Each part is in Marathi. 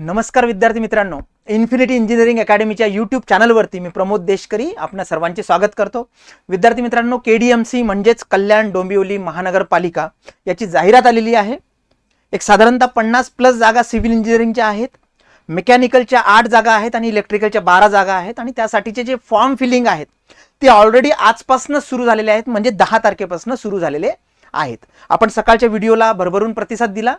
नमस्कार विद्यार्थी मित्रांनो. इन्फिनिटी इंजिनिअरिंग अकॅडमीच्या यूट्यूब चॅनलवरती मी प्रमोद देशकरी आपणा सर्वांचे स्वागत करतो. विद्यार्थी मित्रांनो के डी एम सी म्हणजेच कल्याण डोंबिवली महानगरपालिका याची जाहिरात आलेली आहे. एक साधारणतः पन्नास प्लस जागा सिव्हिल इंजिनिअरिंगच्या आहेत. मेकॅनिकलच्या आठ जागा आहेत आणि इलेक्ट्रिकलच्या बारा जागा आहेत आणि त्यासाठीचे जे फॉर्म फिलिंग आहेत ते ऑलरेडी आजपासूनच सुरू झालेले आहेत म्हणजे दहा तारखेपासून सुरू झालेले आहेत. आपण सकाळच्या व्हिडिओला भरभरून प्रतिसाद दिला.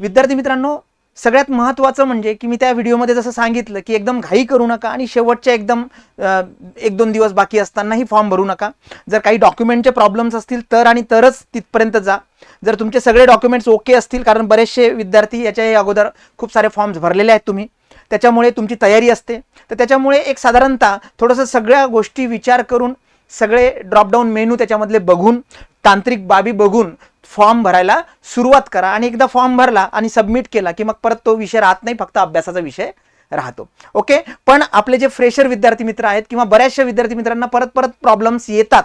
विद्यार्थी मित्रांनो सगळ्यात महत्त्वाचं म्हणजे की मी त्या व्हिडिओमध्ये जसं सांगितलं की एकदम घाई करू नका आणि शेवटच्या एकदम एक दोन दिवस बाकी असतानाही फॉर्म भरू नका. जर काही डॉक्युमेंटचे प्रॉब्लेम्स असतील तर आणि तरच तिथपर्यंत जा. जर तुमचे सगळे डॉक्युमेंट्स ओके असतील कारण बरेचसे विद्यार्थी याच्या अगोदर खूप सारे फॉर्म्स भरलेले आहेत तुम्ही त्याच्यामुळे तुमची तयारी असते. तर त्याच्यामुळे एक साधारणतः थोडंसं सगळ्या गोष्टी विचार करून सगळे ड्रॉपडाऊन मेनू त्याच्यामधले बघून तांत्रिक बाबी बघून फॉर्म भरायला सुरुवात करा आणि एकदा फॉर्म भरला आणि सबमिट केला की मग परत तो विषय राहत नाही फक्त अभ्यासाचा विषय राहतो. ओके? पण आपले जे फ्रेशर विद्यार्थी मित्र आहेत किंवा बऱ्याचशा विद्यार्थी मित्रांना परत परत प्रॉब्लेम्स येतात.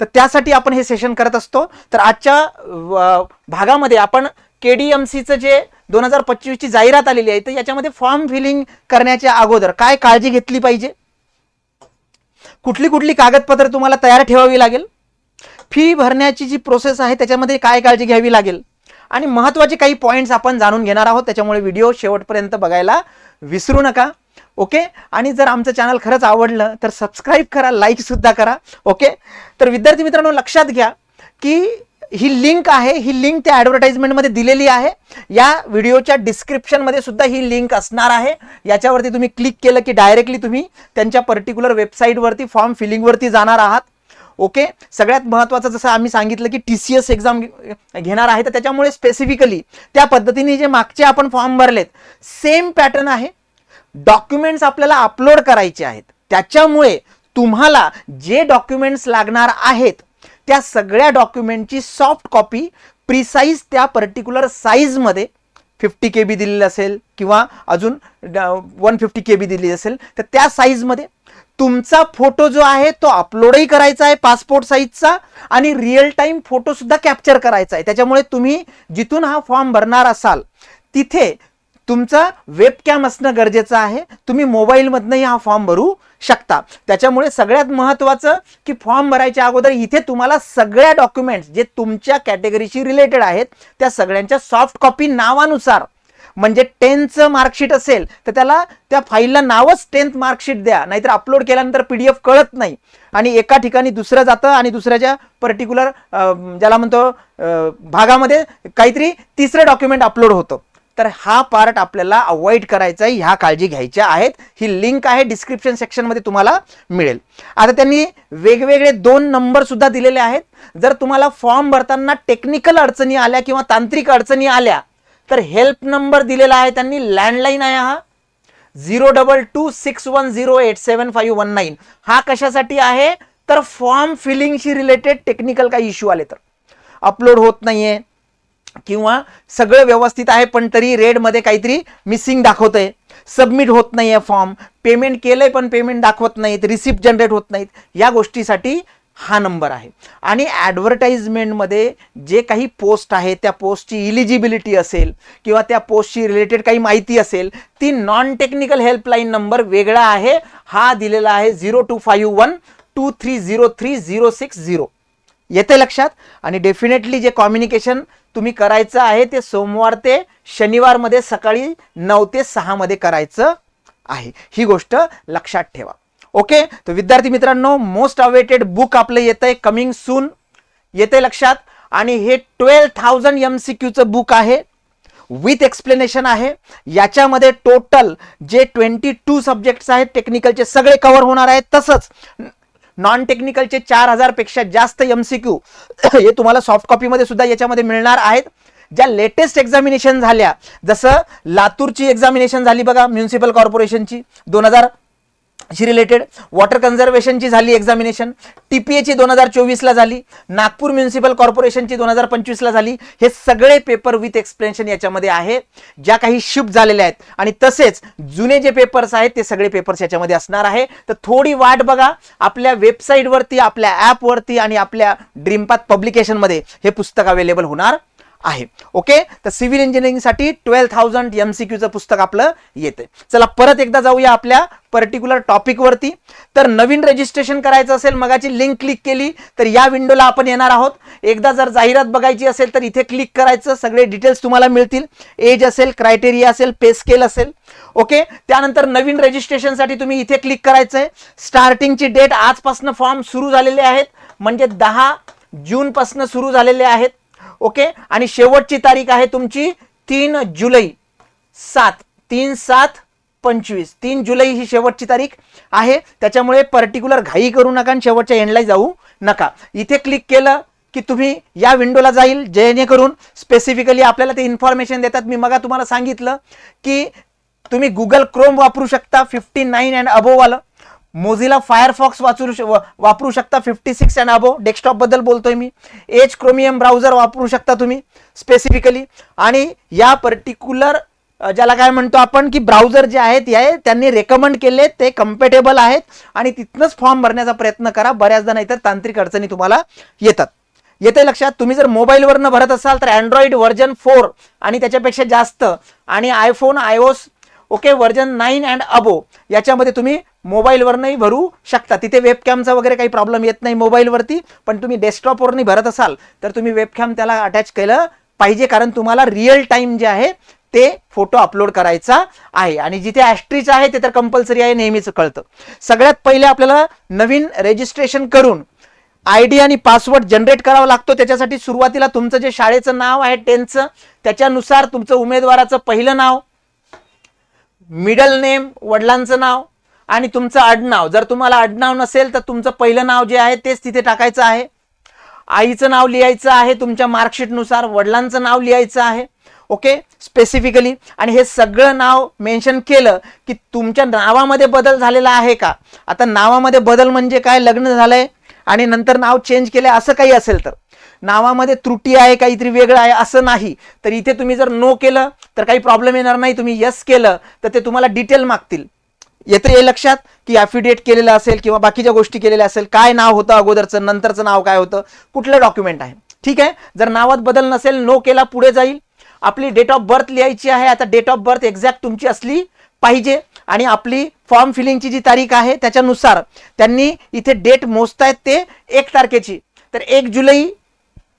तर त्यासाठी आपण हे सेशन करत असतो. तर आजच्या भागामध्ये आपण के डी एम सीचं जे दोन हजार पंचवीसची जाहिरात आलेली आहे तर याच्यामध्ये फॉर्म फिलिंग करण्याच्या अगोदर काय काळजी घेतली पाहिजे? कुठली कुठली कागदपत्र तुम्हाला तयार ठेवावी लागेल? फी भरण्याची जी प्रोसेस आहे त्याच्यामध्ये काय काळजी घ्यावी लागेल? आणि महत्त्वाचे काही पॉईंट्स आपण जाणून घेणार आहोत त्याच्यामुळे व्हिडिओ शेवटपर्यंत बघायला विसरू नका. ओके आणि जर आमचं चॅनल खरंच आवडलं तर सबस्क्राईब करा लाईकसुद्धा करा. ओके तर विद्यार्थी मित्रांनो लक्षात घ्या की ही लिंक आहे ही लिंक त्या ॲडव्हर्टाइजमेंटमध्ये दिलेली आहे. या व्हिडिओच्या डिस्क्रिप्शनमध्ये सुद्धा ही लिंक असणार आहे. याच्यावरती तुम्ही क्लिक केलं की डायरेक्टली तुम्ही त्यांच्या पर्टिक्युलर वेबसाईटवरती फॉर्म फिलिंगवरती जाणार आहात. ओके? सगळ्यात महत्त्वाचं जसं आम्ही सांगितलं की टी सी एस एक्झाम घेणार आहे तर त्याच्यामुळे स्पेसिफिकली त्या पद्धतीने जे मागचे आपण फॉर्म भरलेत सेम पॅटर्न आहे. डॉक्युमेंट्स आपल्याला अपलोड करायचे आहेत. त्याच्यामुळे तुम्हाला जे डॉक्युमेंट्स लागणार आहेत त्या सगळ्या डॉक्युमेंटची सॉफ्ट कॉपी प्रिसाईज त्या पर्टिक्युलर साईजमध्ये फिफ्टी के बी दिलेली असेल किंवा अजून वन फिफ्टी के बी दिली असेल तर त्या साईजमध्ये तुमचा फोटो जो आहे तो अपलोडही करायचा आहे पासपोर्ट साईजचा आणि रिअल टाईम फोटोसुद्धा कॅप्चर करायचा आहे. त्याच्यामुळे तुम्ही जिथून हा फॉर्म भरणार असाल तिथे तुमचा वेबकॅम असणं गरजेचं आहे. तुम्ही मोबाईलमधनंही हा फॉर्म भरू शकता. त्याच्यामुळे सगळ्यात महत्त्वाचं की फॉर्म भरायच्या अगोदर इथे तुम्हाला सगळ्या डॉक्युमेंट्स जे तुमच्या कॅटेगरीशी रिलेटेड आहेत त्या सगळ्यांच्या सॉफ्ट कॉपी नावानुसार म्हणजे टेन्थचं मार्कशीट असेल तर त्याला त्या फाईलला नावच टेन्थ मार्कशीट द्या. नाहीतर अपलोड केल्यानंतर पी डी एफ कळत नाही. आणि एका ठिकाणी दुसरं जातं आणि दुसऱ्याच्या पर्टिक्युलर ज्याला म्हणतो भागामध्ये काहीतरी तिसरं डॉक्युमेंट अपलोड होतं. तर हा पार्ट आपल्याला अवॉइड करायचा आहे. ह्या काळजी घ्यायच्या आहेत. ही लिंक आहे. डिस्क्रिप्शन सेक्शनमध्ये तुम्हाला मिळेल. आता त्यांनी वेगवेगळे दोन नंबरसुद्धा दिलेले आहेत. जर तुम्हाला फॉर्म भरताना टेक्निकल अडचणी आल्या किंवा तांत्रिक अडचणी आल्या तर हेल्प नंबर दिलेला आहे त्यांनी लँडलाईन आहे हा. Zero double two six one zero eight seven five one nine हा कशासाठी आहे? तर फॉर्म फिलिंगशी रिलेटेड टेक्निकल काही इश्यू आले तर. अपलोड होत नाहीये. किंवा सगळं व्यवस्थित आहे पण तरी रेडमध्ये काहीतरी मिसिंग दाखवतंय. सबमिट होत नाहीये फॉर्म पेमेंट केलंय पण पेमेंट दाखवत नाहीत. रिसिप्ट जनरेट होत नाहीत. या गोष्टीसाठी हा नंबर आहे. आणि ॲडव्हर्टाइजमेंटमध्ये जे काही पोस्ट आहे त्या पोस्टची इलिजिबिलिटी असेल किंवा त्या पोस्टची रिलेटेड काही माहिती असेल ती नॉन टेक्निकल हेल्पलाईन नंबर वेगळा आहे. हा दिलेला आहे zero two five one two three zero three zero six zero येते लक्षात? आणि डेफिनेटली जे कम्युनिकेशन तुम्ही करायचं आहे ते सोमवार ते शनिवारमध्ये सकाळी नऊ ते सहामध्ये करायचं आहे. ही गोष्ट लक्षात ठेवा. ओके तर विद्यार्थी मित्रांनो मोस्ट अवेटेड बुक आपलं येतंय कमिंग सून येते लक्षात. आणि हे ट्वेल्व थाउजंड एम सी क्यूचं बुक आहे. विथ एक्सप्लेनेशन आहे. याच्यामध्ये टोटल जे ट्वेंटी टू सब्जेक्ट्स आहेत टेक्निकलचे सगळे कव्हर होणार आहेत. तसंच नॉन टेक्निकलचे चार हजारपेक्षा जास्त एम सी क्यू हे तुम्हाला सॉफ्ट कॉपीमध्ये सुद्धा याच्यामध्ये मिळणार आहेत. ज्या लेटेस्ट एक्झामिनेशन झाल्या जसं लातूरची एक्झामिनेशन झाली बघा म्युन्सिपल कॉर्पोरेशनची दोन हजार शी रिलेटेड वॉटर कन्झर्वेशनची झाली एक्झामिनेशन टी पी एची दोन हजार चोवीसला झाली. नागपूर म्युन्सिपल कॉर्पोरेशनची दोन हजार पंचवीसला झाली. हे सगळे पेपर विथ एक्सप्लेनेशन याच्यामध्ये आहे. ज्या काही शिफ्ट झालेल्या आहेत. आणि तसेच जुने जे पेपर्स आहेत ते सगळे पेपर्स याच्यामध्ये असणार आहे. तर थोडी वाट बघा. आपल्या वेबसाईटवरती आपल्या ॲपवरती आणि आपल्या ड्रीमपात पब्लिकेशनमध्ये हे पुस्तक अवेलेबल होणार. आहे. ओके तर सिव्हिल इंजिनिअरिंगसाठी ट्वेल्व थाउजंड एम सी क्यूचं पुस्तक आपलं येते चला परत एकदा जाऊया आपल्या पर्टिक्युलर टॉपिकवरती तर नवीन रजिस्ट्रेशन करायचं असेल मगाची लिंक क्लिक केली तर या विंडोला आपण येणार आहोत. एकदा जर जाहिरात बघायची असेल तर इथे क्लिक करायचं. सगळे डिटेल्स तुम्हाला मिळतील. एज असेल क्रायटेरिया असेल पे स्केल असेल. ओके त्यानंतर नवीन रजिस्ट्रेशनसाठी तुम्ही इथे क्लिक करायचं आहे स्टार्टिंगची डेट आजपासून फॉर्म सुरू झालेले आहेत. म्हणजे दहा जूनपासून सुरू झालेले आहेत. ओके? आणि शेवटची तारीख आहे तुमची तीन जुलै. सात. तीन सात पंचवीस. तीन जुलै ही शेवटची तारीख आहे. त्याच्यामुळे पर्टिक्युलर घाई करू नका आणि शेवटच्या एंडला जाऊ नका. इथे क्लिक केलं की तुम्ही या विंडोला जाईल जेणेकरून स्पेसिफिकली आपल्याला ते इन्फॉर्मेशन देतात. मी मगा तुम्हाला सांगितलं की तुम्ही गुगल क्रोम वापरू शकता फिफ्टी नाईन अँड अबोववालं मोझिला फायरफॉक्स वाचू श- वापरू शकता. फिफ्टी सिक्स अँड अबो डेस्कटॉपबद्दल बोलतोय मी. एज क्रोमियम ब्राउझर वापरू शकता तुम्ही स्पेसिफिकली आणि या पर्टिक्युलर ज्याला काय म्हणतो आपण की ब्राउझर जे आहेत हे त्यांनी रेकमेंड केले ते कम्पेटेबल आहेत. आणि तिथनंच फॉर्म भरण्याचा प्रयत्न करा. बऱ्याचदा नाहीतर तांत्रिक अडचणी तुम्हाला येतात. येते लक्षात? तुम्ही जर मोबाईलवरनं भरत असाल तर अँड्रॉइड व्हर्जन फोर आणि त्याच्यापेक्षा जास्त आणि iPhone iOS okay version nine and above याच्यामध्ये तुम्ही मोबाईलवरनंही भरू शकता. तिथे वेबकॅमचा वगैरे काही प्रॉब्लेम येत नाही मोबाईलवरती पण तुम्ही डेस्कटॉपवरनी भरत असाल तर तुम्ही वेबकॅम त्याला अटॅच केलं पाहिजे कारण तुम्हाला रिअल टाईम जे आहे ते फोटो अपलोड करायचा आहे. आणि जिथे ॲस्ट्रीच आहे ते तर कंपल्सरी आहे नेहमीच कळतं. सगळ्यात पहिले आपल्याला नवीन रेजिस्ट्रेशन करून आय डी आणि पासवर्ड जनरेट करावा लागतो. त्याच्यासाठी सुरुवातीला तुमचं जे शाळेचं नाव आहे टेन्थचं त्याच्यानुसार तुमचं उमेदवाराचं पहिलं नाव मिडल नेम वडिलांचं नाव आणि तुमचं आडनाव. जर तुम्हाला आडनाव नसेल तर तुमचं पहिलं नाव जे आहे तेच तिथे टाकायचं आहे. आईचं नाव लिहायचं आहे तुमच्या मार्कशीटनुसार वडिलांचं नाव लिहायचं आहे. ओके? स्पेसिफिकली आणि हे सगळं नाव मेन्शन केलं की तुमच्या नावामध्ये बदल झालेला आहे का? आता नावामध्ये बदल म्हणजे काय? लग्न झालंय आणि नंतर नाव चेंज केलंय असं काही असेल तर. नावामध्ये त्रुटी आहे काहीतरी वेगळं आहे असं नाही. तर इथे तुम्ही जर नो केलं तर काही प्रॉब्लेम येणार नाही. तुम्ही यस केलं तर ते तुम्हाला डिटेल मागतील. येतं हे लक्षात की ॲफिडेट केलेलं असेल किंवा बाकीच्या गोष्टी केलेल्या असेल काय नाव होतं अगोदरचं नंतरचं नाव काय होतं कुठलं डॉक्युमेंट आहे? ठीक आहे? जर नावात बदल नसेल नो केला पुढे जाईल. आपली डेट ऑफ बर्थ लिहायची आहे आता डेट ऑफ बर्थ एक्झॅक्ट तुमची असली पाहिजे. आणि आपली फॉर्म फिलिंगची जी तारीख आहे त्याच्यानुसार त्यांनी इथे डेट मोजतायत ते एक तारखेची. तर एक जुलै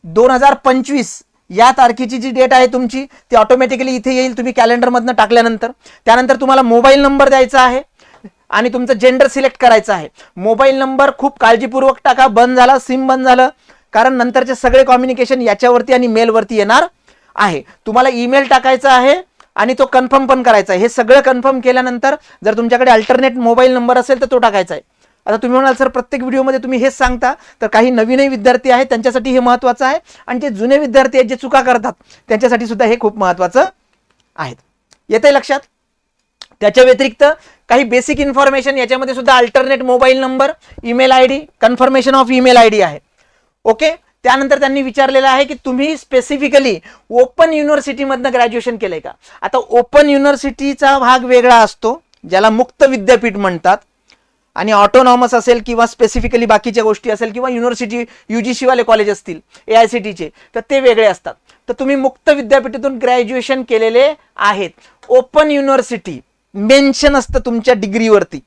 दोन हजार पंचवीस या तारखेची जी डेट आहे तुमची ती ऑटोमॅटिकली इथे येईल तुम्ही कॅलेंडरमधनं टाकल्यानंतर. त्यानंतर तुम्हाला मोबाईल नंबर द्यायचा आहे. आणि तुमचं जेंडर सिलेक्ट करायचं आहे. मोबाईल नंबर खूप काळजीपूर्वक टाका. बंद झाला सिम बंद झालं. कारण नंतरचे सगळे कम्युनिकेशन याच्यावरती आणि मेलवरती येणार आहे. तुम्हाला ईमेल टाकायचा आहे आणि तो कन्फर्म पण करायचा आहे. हे सगळं कन्फर्म केल्यानंतर जर तुमच्याकडे अल्टरनेट मोबाईल नंबर असेल तर तो टाकायचा आहे. आता तुम्ही म्हणाल सर प्रत्येक व्हिडिओमध्ये तुम्ही हेच सांगता. तर काही नवीनही विद्यार्थी आहेत त्यांच्यासाठी हे महत्त्वाचं आहे. आणि जे जुने विद्यार्थी आहेत जे चुका करतात त्यांच्यासाठी सुद्धा हे खूप महत्त्वाचं आहेत येते लक्षात? त्याच्या व्यतिरिक्त काही बेसिक इन्फॉर्मेशन याच्यामध्ये सुद्धा alternate mobile number email I D confirmation of email I D आहे. ओके त्यानंतर त्यांनी विचारलेलं आहे की तुम्ही स्पेसिफिकली ओपन युनिव्हर्सिटीमधनं ग्रॅज्युएशन केलंय का? आता ओपन युनिव्हर्सिटीचा भाग वेगळा असतो ज्याला मुक्त विद्यापीठ म्हणतात. आणि ऑटोनॉमस असेल किंवा स्पेसिफिकली बाकीच्या गोष्टी असेल किंवा युनिव्हर्सिटी यू जी सीवाले कॉलेज असतील ए आय सी टीचे तर ते वेगळे असतात. तर तुम्ही मुक्त विद्यापीठातून ग्रॅज्युएशन केलेले आहेत. ओपन युनिव्हर्सिटी मेन्शन असतं तुमच्या डिग्रीवरती.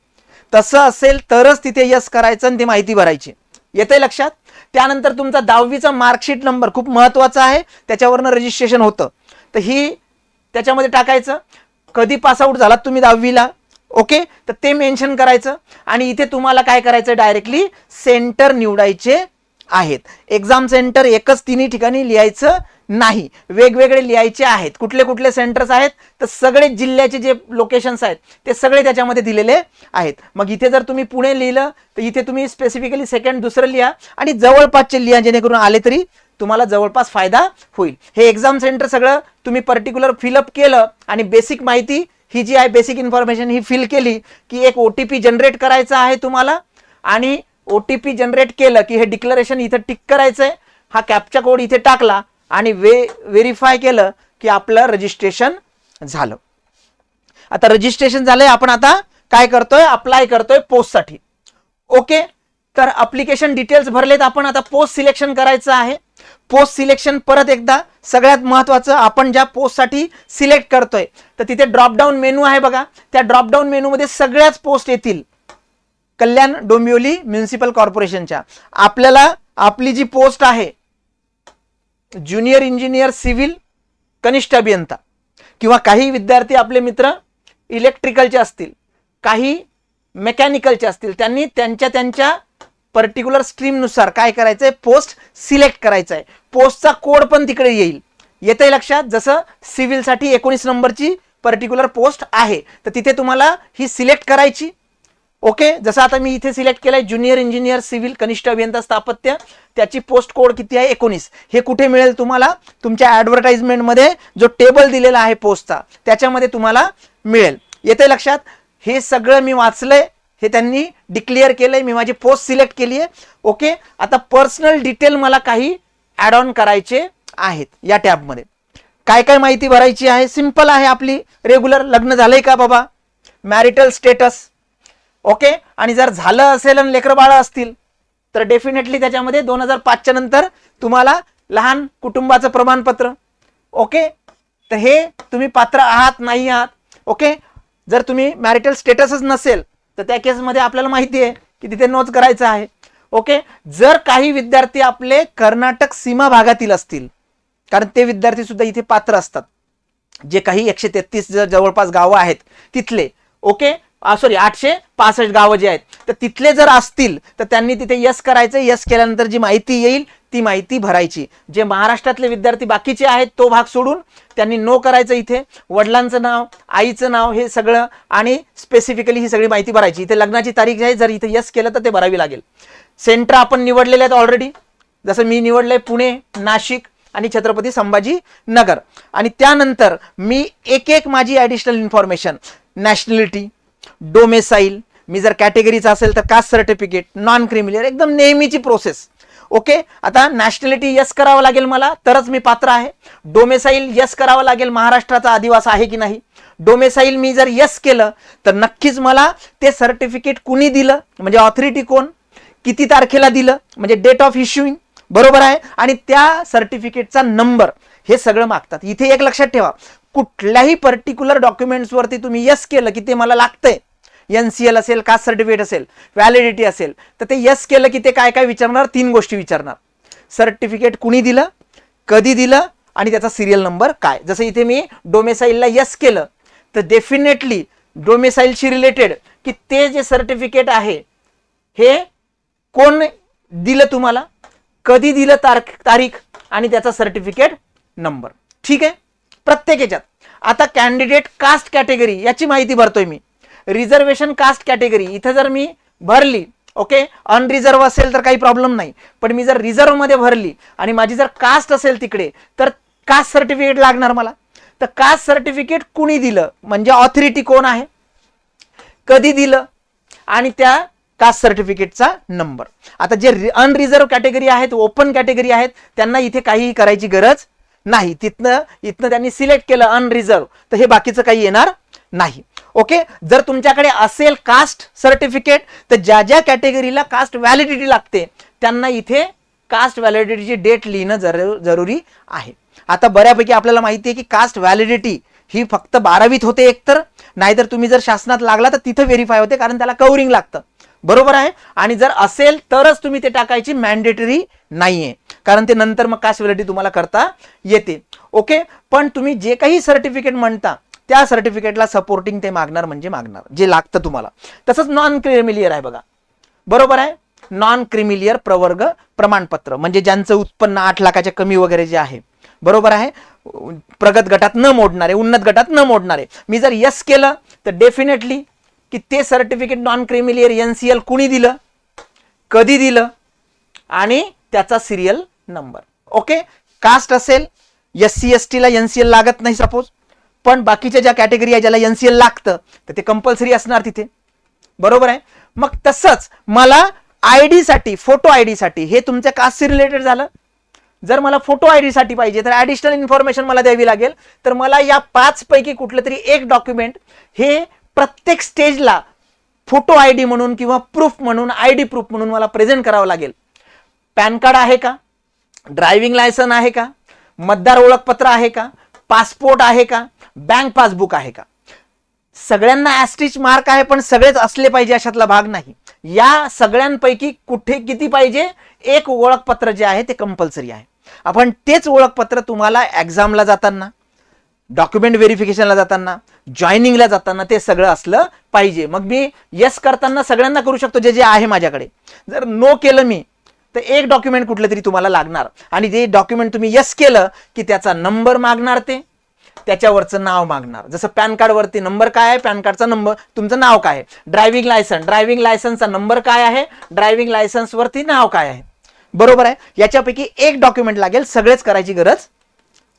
तसं असेल तरच तिथे यस करायचं आणि ती माहिती भरायची. येते लक्षात? त्यानंतर तुमचा दहावीचा मार्कशीट नंबर खूप महत्त्वाचा आहे. त्याच्यावरनं रजिस्ट्रेशन होतं. तर ही त्याच्यामध्ये टाकायचं. कधी पासआउट झालात तुम्ही दहावीला? ओके तर ते मेन्शन करायचं. आणि इथे तुम्हाला काय करायचं? डायरेक्टली सेंटर निवडायचे आहेत. एक्झाम सेंटर एकच तिन्ही ठिकाणी लिहायचं नाही. वेगवेगळे लिहायचे आहेत. कुठले कुठले सेंटर्स आहेत तर सगळे जिल्ह्याचे जे लोकेशन्स आहेत ते सगळे त्याच्यामध्ये दिलेले आहेत. मग इथे जर तुम्ही पुणे लिहिलं तर इथे तुम्ही स्पेसिफिकली सेकंड दुसरं लिहा आणि जवळपासचे लिहा जेणेकरून आले तरी तुम्हाला जवळपास फायदा होईल. हे एक्झाम सेंटर सगळं तुम्ही पर्टिक्युलर फिलअप केलं आणि बेसिक माहिती ही जी आहे बेसिक इन्फॉर्मेशन ही फिल केली की एक ओ टी पी जनरेट करायचा आहे तुम्हाला आणि ओ टी पी जनरेट केलं की हे डिक्लरेशन इथं टिक करायचं आहे हा कॅपचा कोड इथे टाकला आणि वे व्हेरीफाय केलं की आपलं रजिस्ट्रेशन झालं. आता रजिस्ट्रेशन झालंय आपण आता काय करतोय? अप्लाय करतोय पोस्टसाठी ओके? तर अप्लिकेशन डिटेल्स भरलेत. आपण आता पोस्ट सिलेक्शन करायचं आहे. पोस्ट सिलेक्शन परत एकदा सगळ्यात महत्वाचं आपण ज्या पोस्टसाठी सिलेक्ट करतोय तर तिथे ड्रॉपडाऊन मेनू आहे बघा. त्या ड्रॉपडाऊन मेनूमध्ये सगळ्याच पोस्ट येतील. कल्याण डोंबिवली म्युन्सिपल कॉर्पोरेशनच्या. आपल्याला आपली जी पोस्ट आहे ज्युनियर इंजिनियर सिव्हिल कनिष्ठ अभियंता किंवा काही विद्यार्थी आपले मित्र इलेक्ट्रिकलचे असतील काही मेकॅनिकलचे असतील त्यांनी त्यांच्या त्यांच्या पर्टिक्युलर स्ट्रीमनुसार काय करायचं आहे पोस्ट सिलेक्ट करायचं आहे पोस्टचा कोड पण तिकडे येईल. येतंय लक्षात जसं सिव्हिलसाठी एकोणीस नंबरची पर्टिक्युलर पोस्ट आहे तर तिथे तुम्हाला ही सिलेक्ट करायची. ओके? जसं आता मी इथे सिलेक्ट केलंय ज्युनियर इंजिनियर सिव्हिल कनिष्ठ अभियंता स्थापत्य. त्याची पोस्ट कोड किती आहे? एकोणीस. हे कुठे मिळेल तुम्हाला? तुमच्या ॲडव्हर्टाइजमेंटमध्ये जो टेबल दिलेला आहे पोस्टचा त्याच्यामध्ये तुम्हाला मिळेल. येते लक्षात? हे सगळं मी वाचलंय. हे त्यांनी डिक्लेअर केलंय. मी माझी पोस्ट सिलेक्ट केली आहे. ओके? आता पर्सनल डिटेल मला काही ॲड ऑन करायचे आहेत या टॅबमध्ये. काय काय माहिती भरायची आहे? सिंपल आहे आपली. रेग्युलर लग्न झालंय का बाबा? Marital status okay? आणि जर झालं असेल आणि लेकरं बाळं असतील तर डेफिनेटली त्याच्यामध्ये दोन हजार पाचच्या नंतर तुम्हाला लहान कुटुंबाचं प्रमाणपत्र. ओके? तर हे तुम्ही पात्र आहात नाही आहात ओके? जर तुम्ही मॅरिटल स्टेटसच नसेल तर त्या केसमध्ये आपल्याला माहिती आहे की तिथे नोंद करायचं आहे. ओके? जर काही विद्यार्थी आपले कर्नाटक सीमा भागातील असतील कारण ते विद्यार्थी सुद्धा इथे पात्र असतात. जे काही एकशे तेहतीस जर जवळपास गावं आहेत तिथले ओके? सॉरी आठशे पासष्ट गावं जे आहेत. तर तिथले जर असतील तर त्यांनी तिथे यस करायचं. यस केल्यानंतर जी माहिती येईल ती माहिती भरायची. जे महाराष्ट्रातले विद्यार्थी बाकीचे आहेत तो भाग सोडून त्यांनी नो करायचं इथे. वडिलांचं नाव आईचं नाव हे सगळं आणि स्पेसिफिकली ही सगळी माहिती भरायची. इथे लग्नाची तारीख आहे जर इथे यस केलं तर ते भरावी लागेल. सेंटर आपण निवडलेले आहेत ऑलरेडी जसं मी निवडलं आहे पुणे नाशिक आणि छत्रपती संभाजी नगर. आणि त्यानंतर मी एक एक माझी ॲडिशनल इन्फॉर्मेशन नॅशनॅलिटी डोमेसाईल मी जर कॅटेगरीचा असेल तर कास्ट सर्टिफिकेट नॉन क्रिमिलियर एकदम नेहमीची प्रोसेस ओके आता नॅशनॅलिटी यस करावं लागेल मला तरच मी पात्र आहे. डोमेसाईल यस करावं लागेल महाराष्ट्राचा आदिवास आहे की नाही? डोमेसाईल मी जर यस केलं तर नक्कीच मला ते सर्टिफिकेट कुणी दिलं? म्हणजे ऑथॉरिटी कोण? किती तारखेला दिलं? म्हणजे डेट ऑफ इश्युईंग बरोबर आहे? आणि त्या सर्टिफिकेटचा नंबर हे सगळं मागतात. इथे एक लक्षात ठेवा. कुठल्याही पर्टिक्युलर डॉक्युमेंट्सवरती तुम्ही यस केलं की ते मला लागतंय. एन सी एल असेल कास्ट सर्टिफिकेट असेल व्हॅलिडिटी असेल तर ते यस केलं की ते काय काय विचारणार? तीन गोष्टी विचारणार. सर्टिफिकेट कुणी दिलं? कधी दिलं? आणि त्याचा सिरियल नंबर काय? जसं इथे मी डोमेसाईलला यस केलं तर डेफिनेटली डोमेसाईलशी रिलेटेड की ते जे सर्टिफिकेट आहे हे कोण दिलं तुम्हाला? कधी दिलं तारख तारीख आणि त्याचा सर्टिफिकेट नंबर ठीक आहे? प्रत्येक याच्यात. आता कॅन्डिडेट कास्ट कॅटेगरी याची माहिती भरतोय मी. रिझर्वेशन कास्ट कॅटेगरी इथं जर मी भरली ओके अनरिझर्व असेल तर काही प्रॉब्लेम नाही. पण मी जर रिझर्वमध्ये भरली आणि माझी जर कास्ट असेल तिकडे तर कास्ट सर्टिफिकेट लागणार मला. तर कास्ट सर्टिफिकेट कुणी दिलं? म्हणजे ऑथॉरिटी कोण आहे? कधी दिलं? आणि त्या कास्ट सर्टिफिकेटचा नंबर आता जे अनरिझर्व कॅटेगरी आहेत ओपन कॅटेगरी आहेत त्यांना इथे काहीही करायची गरज नाही तिथनं इथनं त्यांनी सिलेक्ट केलं अनरिझर्व तर हे बाकीचं काही येणार नाही. ओके? जर तुमच्याकडे असेल कास्ट सर्टिफिकेट तर ज्या ज्या कॅटेगरीला कास्ट व्हॅलिडिटी लागते त्यांना इथे कास्ट व्हॅलिडिटीची डेट लिहिणं जर जरुरी आहे. आता बऱ्यापैकी आपल्याला माहिती आहे की कास्ट व्हॅलिडिटी ही फक्त बारावीत होते एकतर. नाहीतर तुम्ही जर शासनात लागला तर तिथं व्हेरीफाय होते कारण त्याला कवरिंग लागतं. बरोबर आहे? आणि जर असेल तरच तुम्ही ते टाकायची मॅन्डेटरी नाहीये. कारण ते नंतर मग कास्ट व्हॅलिडिटी तुम्हाला करता येते. ओके पण तुम्ही जे काही सर्टिफिकेट म्हणता त्या सर्टिफिकेटला सपोर्टिंग ते मागणार म्हणजे मागणार जे लागतं तुम्हाला. तसंच नॉन क्रिमिलियर आहे बघा. बरोबर आहे? नॉन क्रिमिलियर प्रवर्ग प्रमाणपत्र म्हणजे ज्यांचं उत्पन्न आठ लाखाच्या कमी वगैरे जे आहे. बरोबर आहे? प्रगत गटात न मोडणारे उन्नत गटात न मोडणारे. मी जर यस केलं तर डेफिनेटली की ते certificate non creamy layer N C L कुणी दिलं? कधी दिलं? आणि त्याचा सिरियल नंबर ओके कास्ट असेल एस सी एस टीला एन सी एल लागत नाही सपोज पण बाकीच्या ज्या कॅटेगरी आहे ज्याला एन सी एल लागतं तर ते कंपल्सरी असणार तिथे. बरोबर आहे? मग तसंच मला आयसाठी फोटो आयसाठी हे तुमच्या कास्टशी रिलेटेड झालं. जर मला फोटो आयसाठी पाहिजे तर ॲडिशनल इन्फॉर्मेशन मला द्यावी लागेल. तर मला या पाचपैकी कुठलं तरी एक डॉक्युमेंट हे प्रत्येक स्टेजला फोटो आय डी म्हणून किंवा प्रूफ म्हणून आय डी प्रूफ म्हणून मला प्रेझेंट करावं लागेल. पॅन कार्ड आहे का? ड्रायव्हिंग लायसन आहे का? मतदार ओळखपत्र आहे का? पासपोर्ट आहे का? बँक पासबुक आहे का? सगळ्यांना ॲस्टिच मार्क आहे पण सगळेच असले पाहिजे अशातला भाग नाही. या सगळ्यांपैकी कुठे किती पाहिजे? एक ओळखपत्र जे आहे ते कंपल्सरी आहे. आपण तेच ओळखपत्र तुम्हाला एक्झामला जाताना डॉक्युमेंट व्हेरिफिकेशनला जाताना जॉईनिंगला जाताना ते सगळं असलं पाहिजे. मग मी यस करताना सगळ्यांना करू शकतो जे जे आहे माझ्याकडे. जर नो केलं मी तर एक डॉक्युमेंट कुठलं तरी तुम्हाला लागणार. आणि जे डॉक्युमेंट तुम्ही यस केलं की त्याचा नंबर मागणार ते. त्याच्यावरचं नाव मागणार. जसं पॅन कार्डवरती नंबर काय आहे? पॅन कार्डचा नंबर तुमचं नाव काय आहे? ड्रायव्हिंग लायसन ड्रायव्हिंग लायसन्सचा नंबर काय आहे? ड्रायव्हिंग लायसन्सवरती नाव काय आहे? बरोबर आहे? याच्यापैकी एक डॉक्युमेंट लागेल. सगळेच करायची गरज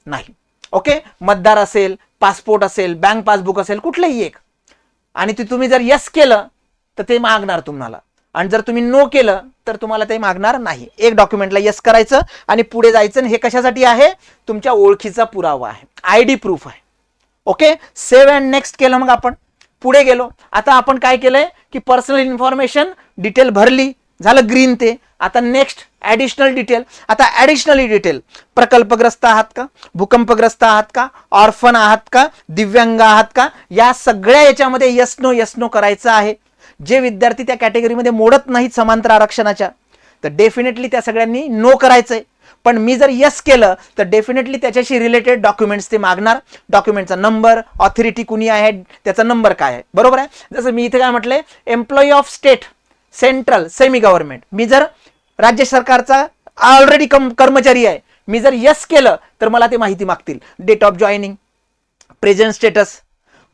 नाही. ओके? मतदार असेल पासपोर्ट असेल बँक पासबुक असेल कुठलंही एक. आणि ते तुम्ही जर यस केलं तर ते मागणार तुम्हाला. आणि जर तुम्ही नो केलं तर तुम्हाला ते मागणार नाही. एक डॉक्युमेंटला यस करायचं आणि पुढे जायचं आणि हे कशासाठी आहे? तुमच्या ओळखीचा पुरावा आहे. आय डी प्रूफ आहे. ओके? सेव्ह अँड नेक्स्ट केलं मग आपण. पुढे गेलो. आता आपण काय केलंय? की पर्सनल इन्फॉर्मेशन डिटेल भरली. झालं ग्रीन ते. आता नेक्स्ट ॲडिशनल डिटेल आता ॲडिशनली डिटेल प्रकल्पग्रस्त आहात का? भूकंपग्रस्त आहात का? ऑर्फन आहात का? दिव्यांग आहात का? या सगळ्या याच्यामध्ये यस नो यस नो करायचं आहे. जे विद्यार्थी त्या कॅटेगरीमध्ये मोडत नाहीत समांतर आरक्षणाच्या तर डेफिनेटली त्या सगळ्यांनी नो करायचं आहे पण मी जर यस केलं तर डेफिनेटली त्याच्याशी रिलेटेड डॉक्युमेंट्स ते मागणार. डॉक्युमेंटचा नंबर ऑथॉरिटी कुणी आहे त्याचा नंबर काय आहे? बरोबर आहे? जसं मी इथे काय म्हटलंय? Employee of state central semi government मी जर राज्य सरकारचा ऑलरेडी कम कर्मचारी आहे मी जर यस केलं तर मला ते माहिती मागतील. Date of joining present status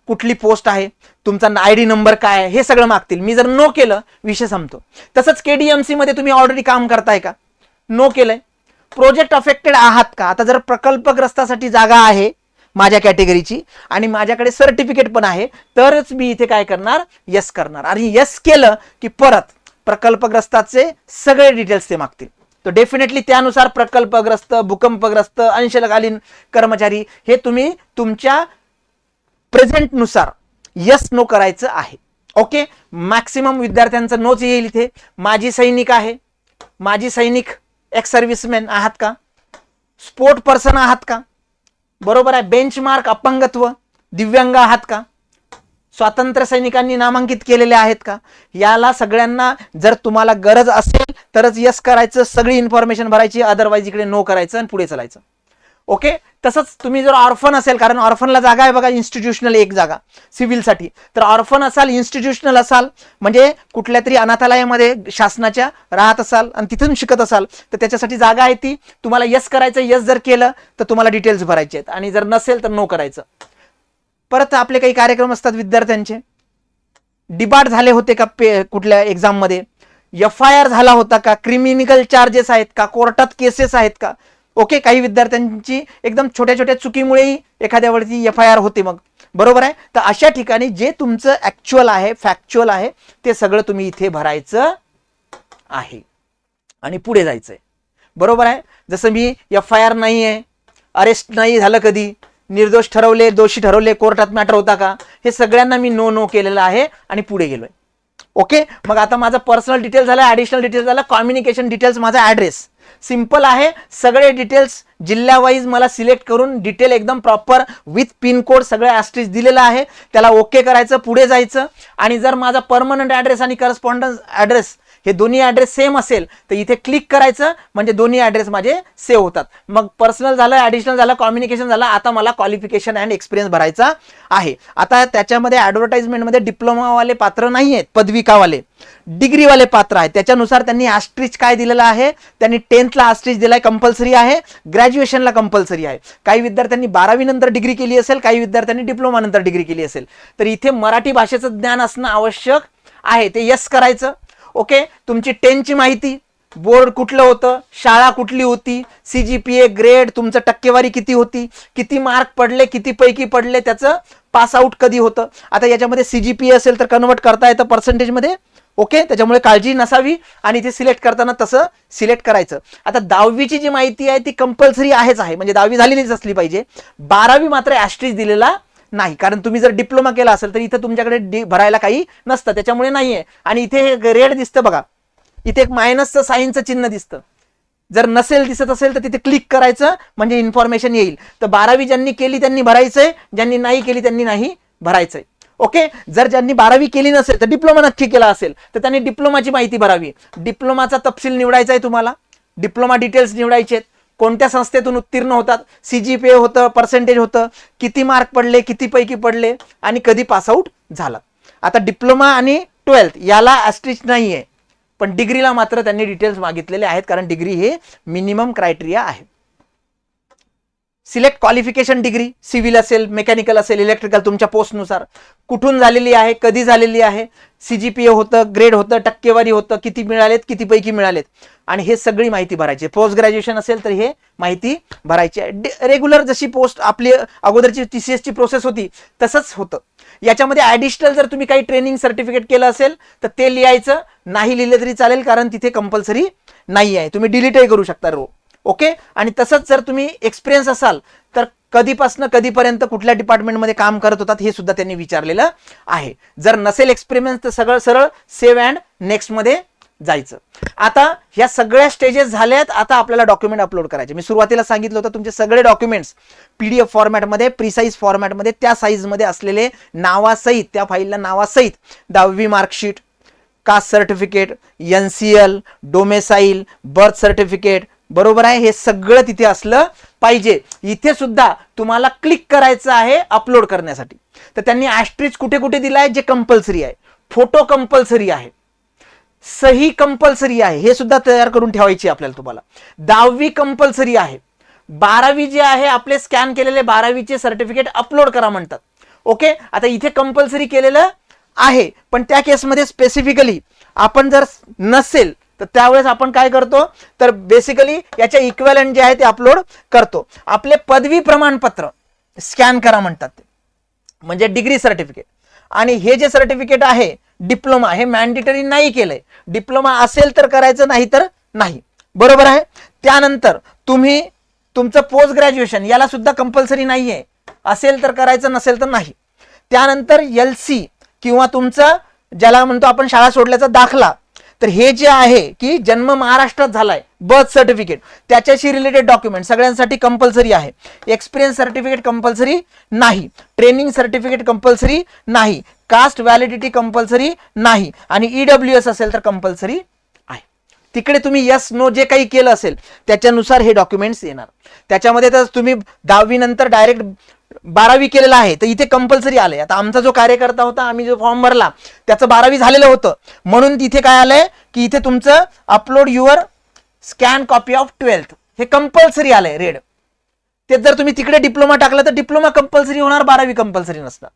कुठली पोस्ट आहे तुमचा आय डी नंबर काय आहे हे सगळं मागतील. मी जर नो केलं विषय संपतो. तसंच के डी एम सीमध्ये तुम्ही ऑलरेडी काम करताय का? नो केलंय. प्रोजेक्ट अफेक्टेड आहात का? आता जर प्रकल्पग्रस्तासाठी जागा आहे माझ्या कॅटेगरीची आणि माझ्याकडे सर्टिफिकेट पण आहे. तरच मी इथे काय करणार? यस करणार. आणि यस केलं की परत प्रकल्पग्रस्ताचे सगळे डिटेल्स ते मागतील. तर डेफिनेटली त्यानुसार प्रकल्पग्रस्त भूकंपग्रस्त अंशकालीन कर्मचारी हे तुम्ही तुमच्या प्रेझेंटनुसार यस नो करायचं आहे. ओके मॅक्सिमम विद्यार्थ्यांचं नोच येईल इथे. माजी सैनिक आहे. माजी सैनिक एक्स सर्व्हिसमॅन आहात का? स्पोर्ट पर्सन आहात का? बरोबर आहे. बेंचमार्क अपंगत्व दिव्यांग आहात का? स्वातंत्र्य सैनिकांनी नामांकित केलेले आहेत का? याला सगळ्यांना जर तुम्हाला गरज असेल तरच यस करायचं सगळी इन्फॉर्मेशन भरायची अदरवाईज इकडे नो करायचं आणि पुढे चालायचं. ओके? तसंच तुम्ही जर ऑर्फन असेल कारण ऑर्फनला जागा आहे बघा इन्स्टिट्यूशनल एक जागा सिव्हिलसाठी तर ऑर्फन असाल इन्स्टिट्यूशनल असाल म्हणजे कुठल्या तरी अनाथालयामध्ये शासनाच्या राहत असाल आणि तिथून शिकत असाल तर त्याच्यासाठी जागा आहे ती. तुम्हाला यस करायचं यस जर केलं तर तुम्हाला डिटेल्स भरायचे आहेत. आणि जर नसेल तर नो करायचं. परत आपले काही कार्यक्रम असतात विद्यार्थ्यांचे. डिबाट झाले होते का पे कुठल्या एक्झाममध्ये एफ आय आर झाला होता का? क्रिमिनिकल चार्जेस आहेत का? कोर्टात केसेस आहेत का? ओके काही विद्यार्थ्यांची एकदम छोट्या छोट्या चुकीमुळेही एखाद्यावरती एफ आय आर होते मग. बरोबर आहे? तर अशा ठिकाणी जे तुमचं ॲक्च्युअल आहे फॅक्च्युअल आहे ते सगळं तुम्ही इथे भरायचं आहे. आणि पुढे जायचंय. बरोबर आहे? जसं मी एफ आय आर नाही आहे अरेस्ट नाही झालं कधी निर्दोष ठरवले दोषी ठरवले कोर्टात मॅटर होता का? हे सगळ्यांना मी नो नो केलेलं आहे आणि पुढे गेलोय. ओके? मग आता माझं पर्सनल डिटेल झालं ॲडिशनल डिटेल झालं कम्युनिकेशन डिटेल्स माझा ॲड्रेस सिंपल आहे. सगळे डिटेल्स जिल्ह्यावाईज मला सिलेक्ट करून डिटेल एकदम प्रॉपर विथ पिनकोड सगळं दिलेला दिलेलं आहे. त्याला ओके करायचं पुढे जायचं. आणि जर माझा परमनंट ॲड्रेस आणि करस्पॉन्डन्स ॲड्रेस हे दोन्ही ॲड्रेस सेम असेल तर इथे क्लिक करायचं. म्हणजे दोन्ही ॲड्रेस माझे सेव्ह होतात. मग पर्सनल झालं ॲडिशनल झालं कम्युनिकेशन झालं आता मला क्वालिफिकेशन अँड एक्सपिरियन्स भरायचा आहे. आता त्याच्यामध्ये ॲडव्हर्टाईजमेंटमध्ये डिप्लोमावाले पात्र नाही आहेत पदविकावाले. डिग्रीवाले पात्र आहे. त्याच्यानुसार त्यांनी आस्ट्रिच काय दिलेलं आहे? त्यांनी टेन्थला आस्ट्रिच दिलाय कंपल्सरी आहे. ग्रॅज्युएशनला कंपल्सरी आहे. काही विद्यार्थ्यांनी बारावी नंतर डिग्री केली असेल काही विद्यार्थ्यांनी डिप्लोमा नंतर डिग्री केली असेल. तर इथे मराठी भाषेचं ज्ञान असणं आवश्यक आहे. ते यस करायचं. ओके तुमची टेनची माहिती बोर्ड कुठलं होतं शाळा कुठली होती C G P A grade तुमचं टक्केवारी किती होती किती मार्क पडले किती पैकी पडले त्याचं पास आउट कधी होतं? आता याच्यामध्ये सी जी पी ए असेल तर कन्वर्ट करता येतं पर्सेंटेजमध्ये ओके? त्याच्यामुळे काळजी नसावी आणि इथे सिलेक्ट करताना तसं सिलेक्ट करायचं. आता दहावीची जी माहिती आहे ती कंपल्सरी आहेच आहे. म्हणजे दहावी झालेलीच असली पाहिजे. बारावी मात्र ॲस्ट्रीज दिलेला नाही. कारण तुम्ही जर डिप्लोमा केला असेल तर इथं तुमच्याकडे भरायला काही नसतं. त्याच्यामुळे नाही आहे आणि इथे हे रेड दिसतं बघा. इथे एक मायनसचं साईनचं चिन्ह दिसतं. जर नसेल दिसत असेल तर तिथे क्लिक करायचं म्हणजे इन्फॉर्मेशन येईल. तर बारावी ज्यांनी केली त्यांनी भरायचंय. ज्यांनी नाही केली त्यांनी नाही भरायचंय. ओके? जर ज्यांनी बारावी केली नसेल तर डिप्लोमा नक्की केला असेल तर त्यांनी डिप्लोमाची माहिती भरावी. डिप्लोमाचा तपशील निवडायचा आहे तुम्हाला. डिप्लोमा डिटेल्स निवडायचे आहेत कोणत्या संस्थेतून उत्तीर्ण होतात? सी जी पी ए होतं पर्सेंटेज होतं. किती मार्क पडले किती पैकी पडले आणि कधी पासआउट झाला. आता डिप्लोमा आणि ट्वेल्थ याला ॲस्ट्रिच नाही आहे पण डिग्रीला मात्र त्यांनी डिटेल्स मागितलेले आहेत कारण डिग्री हे मिनिमम क्रायटेरिया आहे. सिलेक्ट क्वालिफिकेशन डिग्री सिव्हिल असेल मेकॅनिकल असेल इलेक्ट्रिकल तुमच्या पोस्टनुसार. कुठून झालेली आहे कधी झालेली आहे सी जी पी ए होतं ग्रेड होतं टक्केवारी होतं किती मिळालेत कितीपैकी मिळालेत. आणि हे सगळी माहिती भरायची पोस्ट ग्रॅज्युएशन असेल तर हे माहिती भरायची आहे. रेग्युलर जशी पोस्ट आपली अगोदरची टी सी एसची प्रोसेस होती तसंच होतं. याच्यामध्ये ॲडिशनल जर तुम्ही काही ट्रेनिंग सर्टिफिकेट केलं असेल तर ते लिहायचं. नाही लिहिलं तरी चालेल कारण तिथे कंपल्सरी नाही आहे. तुम्ही डिलीटही करू शकता रो ओके? आणि तसंच जर तुम्ही एक्सपिरियन्स असाल तर कधीपासनं कधीपर्यंत कुठल्या डिपार्टमेंटमध्ये काम करत होतात हे सुद्धा त्यांनी विचारलेलं आहे. जर नसेल एक्सपिरियन्स तर सगळं सरळ सेव्ह अँड नेक्स्टमध्ये जायचं. आता ह्या सगळ्या स्टेजेस झाल्यात आता आपल्याला डॉक्युमेंट अपलोड करायचे. मी सुरुवातीला सांगितलं होतं तुमचे सगळे डॉक्युमेंट्स पीडीएफ फॉर्मॅटमध्ये प्रिसाईज फॉर्मॅटमध्ये त्या साईजमध्ये असलेले नावासहित त्या फाईलला नावासहित दहावी marksheet caste certificate N C L domicile birth certificate बरोबर आहे? हे सगळं तिथे असलं पाहिजे. इथे सुद्धा तुम्हाला क्लिक करायचं आहे अपलोड करण्यासाठी. तर त्यांनी ॲस्ट्रिच कुठे कुठे दिलाय? जे कंपल्सरी आहे. फोटो कंपल्सरी आहे. सही कंपल्सरी आहे. हे सुद्धा तयार करून ठेवायची आपल्याला तुम्हाला. दहावी कंपल्सरी आहे. बारावी जे आहे आपले स्कॅन केलेले बारावीचे सर्टिफिकेट अपलोड करा म्हणतात. ओके आता इथे कंपल्सरी केलेलं आहे. पण त्या केसमध्ये स्पेसिफिकली आपण जर नसेल तर त्यावेळेस आपण काय करतो? तर बेसिकली याच्या इक्वॅलंट जे आहे ते अपलोड करतो. आपले पदवी प्रमाणपत्र स्कॅन करा म्हणतात ते. म्हणजे डिग्री सर्टिफिकेट आणि हे जे सर्टिफिकेट आहे डिप्लोमा हे मॅन्डेटरी नाही केलंय. डिप्लोमा असेल तर करायचं नाही तर नाही. बरोबर आहे? त्यानंतर तुम्ही तुमचं पोस्ट ग्रॅज्युएशन याला सुद्धा कंपल्सरी नाही आहे असेल तर करायचं नसेल तर नाही. त्यानंतर एल सी किंवा तुमचं ज्याला म्हणतो आपण शाळा सोडल्याचा दाखला तर हे जे आहे की जन्म महाराष्ट्रात झालाय बर्थ सर्टिफिकेट त्याच्याशी रिलेटेड डॉक्युमेंट सगळ्यांसाठी कंपल्सरी आहे. एक्सपिरियन्स सर्टिफिकेट कंपल्सरी नाही. ट्रेनिंग सर्टिफिकेट कंपल्सरी नाही. कास्ट व्हॅलिडिटी कंपल्सरी नाही. आणि ईडब्ल्यू एस असेल तर कंपल्सरी आहे. तिकडे तुम्ही यस नो जे काही केलं असेल त्याच्यानुसार हे डॉक्युमेंट्स येणार. त्याच्यामध्ये तर तुम्ही दहावीनंतर डायरेक्ट बारावी केलेलं आहे तर इथे कंपल्सरी आलंय. आता आमचा जो कार्यकर्ता होता आम्ही जो फॉर्म भरला त्याचं बारावी झालेलं होतं. म्हणून तिथे काय आलंय की इथे तुमचं upload your scan copy of twelfth हे कंपल्सरी आलंय रेड ते जर तुम्ही तिकडे डिप्लोमा टाकला तर डिप्लोमा कंपल्सरी होणार बारावी कंपल्सरी नसणार.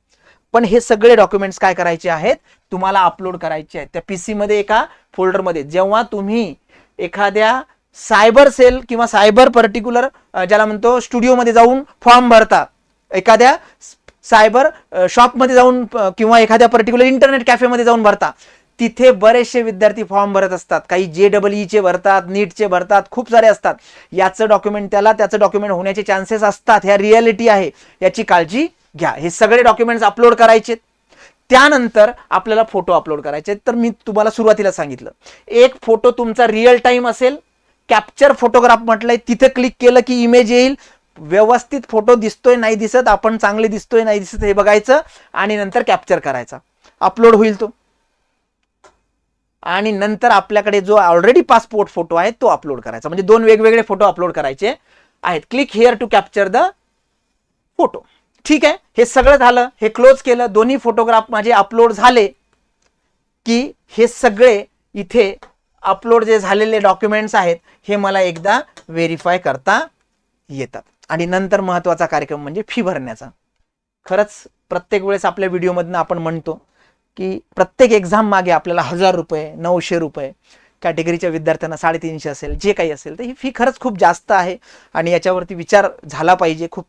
पण हे सगळे डॉक्युमेंट्स काय करायचे आहेत तुम्हाला अपलोड करायचे आहेत. त्या पी मध्ये एका फोल्डरमध्ये जेव्हा तुम्ही एखाद्या सायबर सेल किंवा सायबर पर्टिक्युलर ज्याला म्हणतो स्टुडिओमध्ये जाऊन फॉर्म भरता एखाद्या सायबर शॉपमध्ये जाऊन किंवा एखाद्या पर्टिक्युलर इंटरनेट कॅफेमध्ये जाऊन भरता. तिथे बरेचसे विद्यार्थी फॉर्म भरत असतात. काही जे डबल ईचे भरतात नीटचे भरतात खूप सारे असतात. याचं डॉक्युमेंट त्याला त्याचं डॉक्युमेंट होण्याचे चान्सेस असतात. ह्या रियालिटी आहे. याची काळजी घ्या. हे सगळे डॉक्युमेंट्स अपलोड करायचे त्यानंतर आपल्याला फोटो अपलोड करायचे तर मी तुम्हाला सुरुवातीला सांगितलं. एक फोटो तुमचा रिअल टाईम असेल. कॅप्चर फोटोग्राफ म्हटलंय. तिथे क्लिक केलं की इमेज येईल. व्यवस्थित फोटो दिसतोय नाही दिसत आपण चांगले दिसतोय नाही दिसत हे बघायचं आणि नंतर कॅप्चर करायचा. अपलोड होईल तो. आणि नंतर आपल्याकडे जो ऑलरेडी पासपोर्ट फोटो आहे तो अपलोड करायचा. म्हणजे दोन वेगवेगळे फोटो अपलोड करायचे आहेत. Click here to capture the photo ठीक आहे? हे सगळं झालं हे क्लोज केलं दोन्ही फोटोग्राफ माझे अपलोड झाले की हे सगळे इथे अपलोड जे झालेले डॉक्युमेंट्स आहेत हे मला एकदा व्हेरीफाय करता येतात. आणि नंतर महत्त्वाचा कार्यक्रम म्हणजे फी भरण्याचा. खरंच प्रत्येक वेळेस आपल्या व्हिडिओमधनं आपण म्हणतो की प्रत्येक एक्झाम मागे आपल्याला हजार रुपये नऊशे रुपये कॅटेगरीच्या विद्यार्थ्यांना साडेतीनशे असेल जे काही असेल तर ही फी खरंच खूप जास्त आहे आणि याच्यावरती विचार झाला पाहिजे खूप.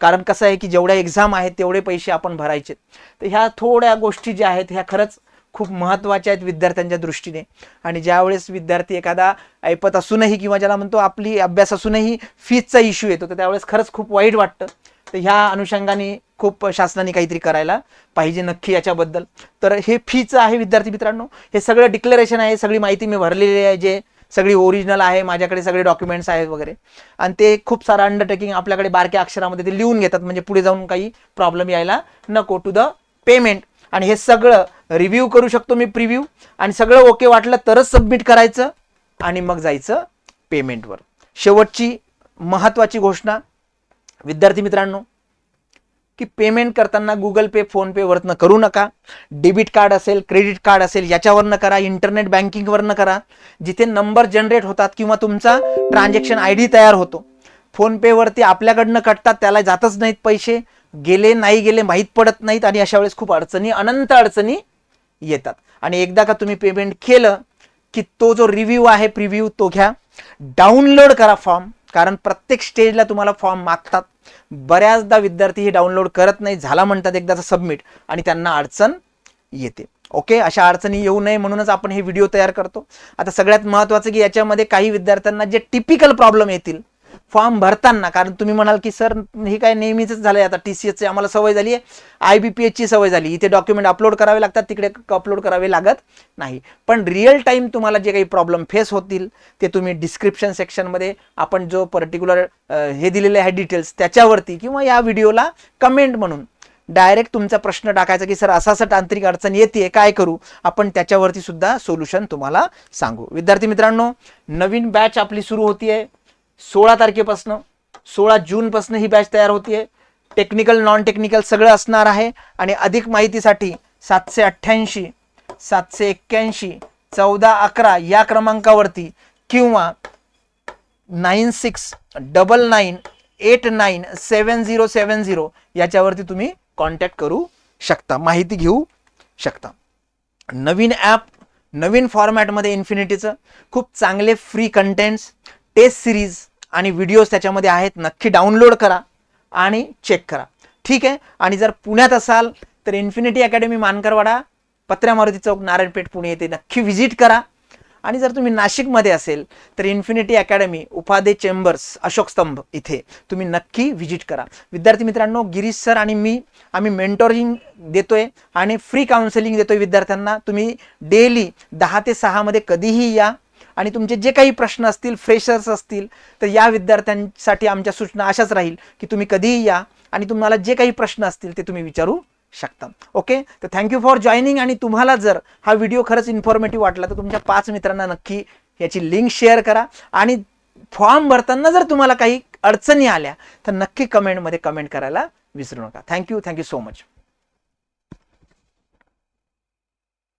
कारण कसं आहे की जेवढ्या एक्झाम आहेत तेवढे पैसे आपण भरायचे. तर ह्या थोड्या गोष्टी ज्या आहेत ह्या खरंच खूप महत्त्वाच्या आहेत विद्यार्थ्यांच्या दृष्टीने. आणि ज्यावेळेस विद्यार्थी एखादा ऐपत असूनही किंवा ज्याला म्हणतो आपली अभ्यास असूनही फीजचा इश्यू येतो तर त्यावेळेस खरंच खूप वाईट वाटतं. तर ह्या अनुषंगाने खूप शासनाने काहीतरी करायला पाहिजे नक्की याच्याबद्दल. तर हे फीचं आहे विद्यार्थी मित्रांनो. हे सगळं डिक्लेरेशन आहे सगळी माहिती मी भरलेली आहे जे सगळी ओरिजिनल आहे माझ्याकडे सगळे डॉक्युमेंट्स आहेत वगैरे. आणि ते खूप सारं अंडरटेकिंग आपल्याकडे बारक्या अक्षरामध्ये ते लिहून घेतात म्हणजे पुढे जाऊन काही प्रॉब्लेम यायला नको. टू द पेमेंट आणि हे सगळं रिव्ह्यू करू शकतो मी प्रिव्ह्यू आणि सगळं ओके वाटलं तरच सबमिट करायचं आणि मग जायचं पेमेंटवर शेवटची महत्त्वाची घोषणा. विद्यार्थी मित्रांनो की पेमेंट करताना गुगल पे फोन पे करू नका. डेबिट कार्ड असेल क्रेडिट कार्ड असेल याच्यावरनं करा. इंटरनेट बँकिंगवरनं करा. जिथे नंबर जनरेट होतात किंवा तुमचा ट्रान्झॅक्शन आय डी तयार होतो. फोनपेवरती आपल्याकडनं कटतात त्याला जातच नाहीत पैसे. गेले नाही गेले माहीत पडत नाहीत आणि अशा वेळेस खूप अडचणी अनंत अडचणी येतात. आणि एकदा का तुम्ही पेमेंट केलं की तो जो रिव्ह्यू आहे प्रिव्ह्यू तो घ्या. डाउनलोड करा फॉर्म कारण प्रत्येक स्टेजला तुम्हाला फॉर्म मागतात. बऱ्याचदा विद्यार्थी हे डाउनलोड करत नाही झाला म्हणतात एकदाचा सबमिट आणि त्यांना अडचण येते. ओके अशा अडचणी येऊ नये म्हणूनच आपण हे व्हिडिओ तयार करतो. आता सगळ्यात महत्त्वाचं की याच्यामध्ये काही विद्यार्थ्यांना जे टिपिकल प्रॉब्लेम येतील फॉर्म भरताना कारण तुम्ही म्हणाल की सर हे काय नेहमीच झालंय आता टी सी एसची आम्हाला सवय झाली आहे आय बी पी एचची सवय झाली. इथे डॉक्युमेंट अपलोड करावे लागतात तिकडे अपलोड करावे लागत नाही. पण रिअल टाईम तुम्हाला जे काही प्रॉब्लेम फेस होतील ते तुम्ही डिस्क्रिप्शन सेक्शनमध्ये आपण जो पर्टिक्युलर हे दिलेले आहे डिटेल्स त्याच्यावरती किंवा या व्हिडिओला कमेंट म्हणून. डायरेक्ट तुमचा प्रश्न टाकायचा की सर असं असं तांत्रिक अडचण येते काय करू? आपण त्याच्यावरती सुद्धा सोल्युशन तुम्हाला सांगू. विद्यार्थी मित्रांनो नवीन बॅच आपली सुरू होतीये. सोळा तारखेपासनं सोळा जूनपासून ही बॅच तयार होतीये. टेक्निकल नॉन टेक्निकल सगळं असणार आहे आणि अधिक माहितीसाठी सातशे अठ्ठ्याऐंशी सातशे एक्क्याऐंशी चौदा अकरा या क्रमांकावरती किंवा nine six double nine eight nine seven zero seven zero याच्यावरती तुम्ही कॉन्टॅक्ट करू शकता. माहिती घेऊ शकता. नवीन ॲप नवीन फॉर्मॅटमध्ये इन्फिनिटीचं खूप चांगले फ्री कंटेंट्स टेस्ट सिरीज आणि व्हिडिओज त्याच्यामध्ये आहेत नक्की डाउनलोड करा आणि चेक करा. ठीक आहे? आणि जर पुण्यात असाल तर इन्फिनिटी अकॅडमी मानकरवाडा पत्र्या मारुती चौक नारायणपेठ पुणे येथे नक्की व्हिजिट करा. आणि जर तुम्ही नाशिकमध्ये असेल तर Infinity Academy Upadhye chambers Ashok Stambh इथे तुम्ही नक्की व्हिजिट करा. विद्यार्थी मित्रांनो गिरीश सर आणि मी आम्ही मेंटोरिंग देतोय आणि फ्री काउन्सिलिंग देतोय विद्यार्थ्यांना. तुम्ही डेली दहा ते सहामध्ये कधीही या. आणि तुमचे जे काही प्रश्न असतील फ्रेशर्स असतील तर या विद्यार्थ्यांसाठी आमच्या सूचना अशाच राहील की तुम्ही कधीही या आणि तुम्हाला जे काही प्रश्न असतील ते तुम्ही विचारू शकता. ओके तर थँक्यू फॉर जॉईनिंग आणि तुम्हाला जर हा व्हिडिओ खरंच इन्फॉर्मेटिव्ह वाटला तर तुमच्या पाच मित्रांना नक्की याची लिंक शेअर करा आणि फॉर्म भरताना जर तुम्हाला काही अडचणी आल्या तर नक्की कमेंटमध्ये कमेंट करायला विसरू नका. Thank you thank you so much